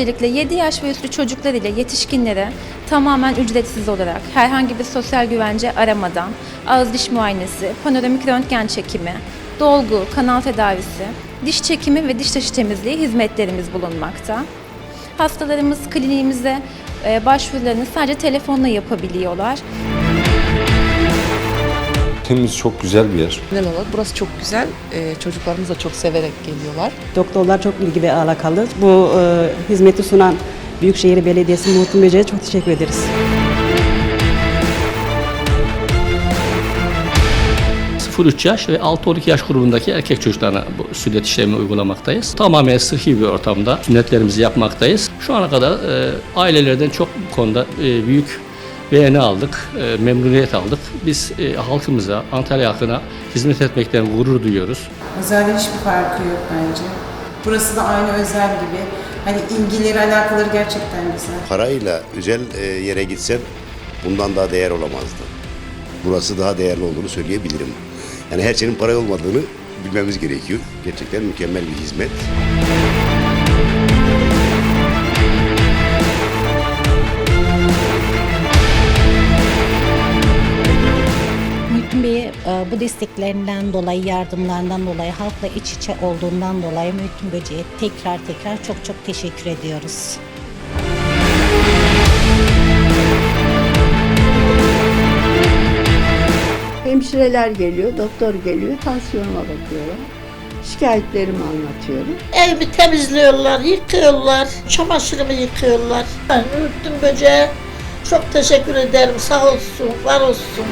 öncelikle 7 yaş ve üstü çocuklar ile yetişkinlere tamamen ücretsiz olarak herhangi bir sosyal güvence aramadan ağız diş muayenesi, panoramik röntgen çekimi, dolgu, kanal tedavisi, diş çekimi ve diş taşı temizliği hizmetlerimiz bulunmakta. Hastalarımız kliniğimize e, başvurularını sadece telefonla yapabiliyorlar. Temiz çok güzel bir yer. Genel olarak burası çok güzel. Ee, çocuklarımız da çok severek geliyorlar. Doktorlar çok ilgi ve alakalı. Bu e, hizmeti sunan Büyükşehir Belediyesi Muhittin Böceğe çok teşekkür ederiz. 0-3 yaş ve 6-12 yaş grubundaki erkek çocuklarına bu sünnet işlemini uygulamaktayız. Tamamen sıhhi bir ortamda sünnetlerimizi yapmaktayız. Şu ana kadar e, ailelerden çok bu konuda e, büyük beğeni aldık, e, memnuniyet aldık. Biz e, halkımıza, Antalya halkına hizmet etmekten gurur duyuyoruz. Özelliği hiçbir farkı yok bence. Burası da aynı özel gibi. Hani ilgileri, alakaları gerçekten güzel. Parayla özel e, yere gitsen bundan daha değer olamazdı. Burası daha değerli olduğunu söyleyebilirim. Yani her şeyin parayı olmadığını bilmemiz gerekiyor. Gerçekten mükemmel bir hizmet. Bu desteklerinden dolayı, yardımlarından dolayı, halkla iç içe olduğundan dolayı Muhittin Böceğe tekrar tekrar çok çok teşekkür ediyoruz. Hemşireler geliyor, doktor geliyor, tansiyonuma bakıyorlar. Şikayetlerimi anlatıyorum. Evimi temizliyorlar, yıkıyorlar, çamaşırımı yıkıyorlar. Ben Mühittin Böceğe çok teşekkür ederim. Sağ olsun, var olsun.